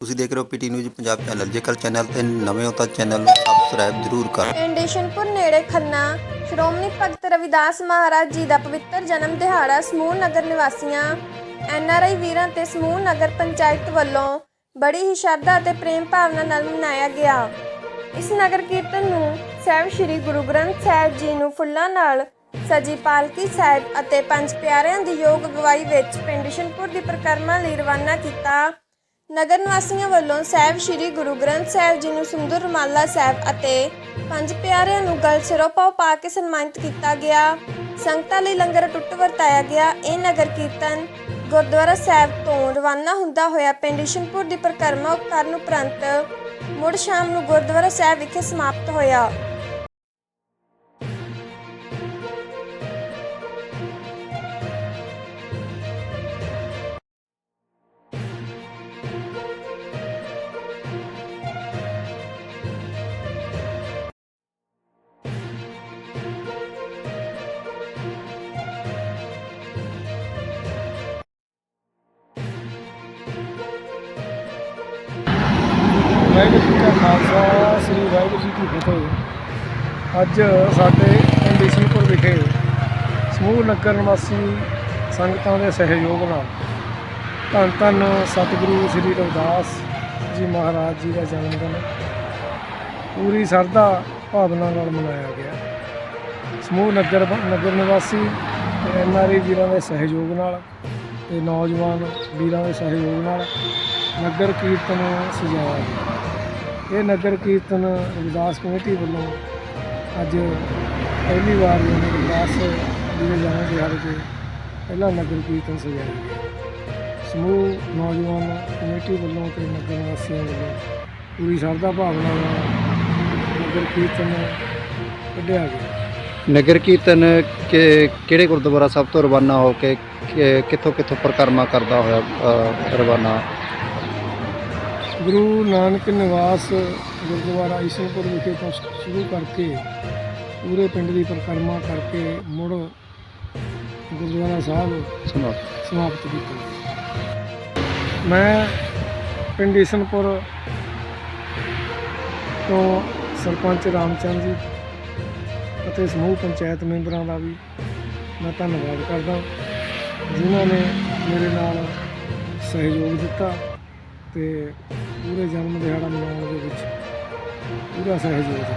ਤੁਸੀਂ ਦੇਖ ਰਹੇ ਹੋ ਪੀਟੀ ਨਿਊਜ਼ ਪੰਜਾਬ ਚੈਨਲ। ਜੇਕਰ ਚੈਨਲ ਤੇ ਨਵੇਂ ਹੋ ਤਾਂ ਚੈਨਲ ਨੂੰ ਸਬਸਕ੍ਰਾਈਬ ਜ਼ਰੂਰ ਕਰੋ। ਇੰਡੇਸ਼ਨਪੁਰ ਨੇੜੇ ਖੰਨਾ, ਸ਼੍ਰੋਮਣੀ ਭਗਤ ਰਵਿਦਾਸ ਮਹਾਰਾਜ ਜੀ ਦਾ ਪਵਿੱਤਰ ਜਨਮ ਦਿਹਾੜਾ ਸਮੂਹ ਨਗਰ ਨਿਵਾਸੀਆਂ ਐਨਆਰਆਈ ਵੀਰਾਂ ਤੇ ਸਮੂਹ ਨਗਰ ਪੰਚਾਇਤ ਵੱਲੋਂ ਬੜੀ ਹੀ ਸ਼ਰਧਾ ਅਤੇ ਪ੍ਰੇਮ ਭਾਵਨਾ ਨਾਲ ਮਨਾਇਆ ਗਿਆ। ਇਸ ਨਗਰ ਕੀਰਤਨ ਨੂੰ ਸਾਹਿਬ ਸ੍ਰੀ ਗੁਰੂ ਗ੍ਰੰਥ ਸਾਹਿਬ ਜੀ ਨੂੰ ਫੁੱਲਾਂ ਨਾਲ ਸਜੀ ਪਾਲਕੀ ਸਾਹਿਬ ਅਤੇ ਪੰਜ ਪਿਆਰਿਆਂ ਦੀ ਯੋਗ ਅਗਵਾਈ ਵਿੱਚ ਪਿੰਡ ਸ਼ਨਪੁਰ ਦੀ ਪ੍ਰਕਰਮਾ ਲਈ ਰਵਾਨਾ ਕੀਤਾ। ਨਗਰ ਨਿਵਾਸੀਆਂ ਵੱਲੋਂ ਸਾਹਿਬ ਸ੍ਰੀ ਗੁਰੂ ਗ੍ਰੰਥ ਸਾਹਿਬ ਜੀ ਨੂੰ ਸੁੰਦਰ ਰੁਮਾਲਾ ਸਾਹਿਬ ਅਤੇ ਪੰਜ ਪਿਆਰਿਆਂ ਨੂੰ ਗਲ ਸਿਰੋਪਾ ਪਾ ਕੇ ਸਨਮਾਨਿਤ ਕੀਤਾ ਗਿਆ। ਸੰਗਤਾਂ ਲਈ ਲੰਗਰ ਟੁੱਟ ਵਰਤਾਇਆ ਗਿਆ। ਇਹ ਨਗਰ ਕੀਰਤਨ ਗੁਰਦੁਆਰਾ ਸਾਹਿਬ ਤੋਂ ਰਵਾਨਾ ਹੁੰਦਾ ਹੋਇਆ ਪਿੰਡ ਇਸ਼ਨਪੁਰ ਦੀ ਪਰਿਕਰਮਾ ਕਰਨ ਉਪਰੰਤ ਮੁੜ ਸ਼ਾਮ ਨੂੰ ਗੁਰਦੁਆਰਾ ਸਾਹਿਬ ਵਿਖੇ ਸਮਾਪਤ ਹੋਇਆ। ਵਾਹਿਗੁਰੂ ਜੀ ਕਾ ਖਾਲਸਾ, ਸ੍ਰੀ ਵਾਹਿਗੁਰੂ ਜੀ ਕੀ ਫਤਿਹ। ਅੱਜ ਸਾਡੇ ਪਿੰਡ ਇਸਮੀਪੁਰ ਵਿਖੇ ਸਮੂਹ ਨਗਰ ਨਿਵਾਸੀ ਸੰਗਤਾਂ ਦੇ ਸਹਿਯੋਗ ਨਾਲ ਧੰਨ ਧੰਨ ਸਤਿਗੁਰੂ ਸ੍ਰੀ ਰਵਿਦਾਸ ਜੀ ਮਹਾਰਾਜ ਜੀ ਦਾ ਜਨਮ ਦਿਨ ਪੂਰੀ ਸਰਦਾ ਭਾਵਨਾ ਨਾਲ ਮਨਾਇਆ ਗਿਆ। ਸਮੂਹ ਨਗਰ ਨਗਰ ਨਿਵਾਸੀ ਤੇ ਐਨਆਰਈ ਵੀਰਾਂ ਦੇ ਸਹਿਯੋਗ ਨਾਲ ਤੇ ਨੌਜਵਾਨ ਵੀਰਾਂ ਦੇ ਸਹਿਯੋਗ ਨਾਲ ਨਗਰ ਕੀਰਤਨ ਸਜਾਇਆ ਗਿਆ। ਇਹ ਨਗਰ ਕੀਰਤਨ ਰਵਿਦਾਸ ਕਮੇਟੀ ਵੱਲੋਂ ਅੱਜ ਪਹਿਲੀ ਵਾਰ ਜਿਹਨੇ ਰਵਿਦਾਸ ਜੀ ਦੇ ਜਨਮ ਦਿਹਾੜੇ ਪਹਿਲਾ ਨਗਰ ਕੀਰਤਨ ਸਜਾਇਆ ਸਮੂਹ ਨੌਜਵਾਨ ਕਮੇਟੀ ਵੱਲੋਂ ਤੇ ਨਗਰ ਨਿਵਾਸੀਆਂ ਵੱਲੋਂ ਪੂਰੀ ਸ਼ਰਧਾ ਭਾਵਨਾ ਨਾਲ ਨਗਰ ਕੀਰਤਨ ਕੱਢਿਆ ਗਿਆ। ਨਗਰ ਕੀਰਤਨ ਕਿ ਕਿਹੜੇ ਗੁਰਦੁਆਰਾ ਸਾਹਿਬ ਤੋਂ ਰਵਾਨਾ ਹੋ ਕੇ ਕਿੱਥੋਂ ਕਿੱਥੋਂ ਪ੍ਰਕਰਮਾ ਕਰਦਾ ਹੋਇਆ ਰਵਾਨਾ? ਗੁਰੂ ਨਾਨਕ ਨਿਵਾਸ ਗੁਰਦੁਆਰਾ ਈਸਨਪੁਰ ਵਿਖੇ ਤੋਂ ਸ਼ੁਰੂ ਕਰਕੇ ਪੂਰੇ ਪਿੰਡ ਦੀ ਪਰਿਕਰਮਾ ਕਰਕੇ ਮੁੜ ਗੁਰਦੁਆਰਾ ਸਾਹਿਬ ਸਮਾਪਤ। ਕੀਤਾ। ਮੈਂ ਪਿੰਡ ਈਸਨਪੁਰ ਤੋਂ ਸਰਪੰਚ ਰਾਮਚੰਦ ਜੀ ਅਤੇ ਸਮੂਹ ਪੰਚਾਇਤ ਮੈਂਬਰਾਂ ਦਾ ਵੀ ਮੈਂ ਧੰਨਵਾਦ ਕਰਦਾ ਜਿਨ੍ਹਾਂ ਨੇ ਮੇਰੇ ਨਾਲ ਸਹਿਯੋਗ ਦਿੱਤਾ ਤੇ ਪੂਰੇ ਜਨਮ ਦਿਹਾੜਾ ਮਨਾਉਣ ਦੇ ਵਿੱਚ ਪੂਰਾ ਸਹਿਯੋਗ ਦਿੱਤਾ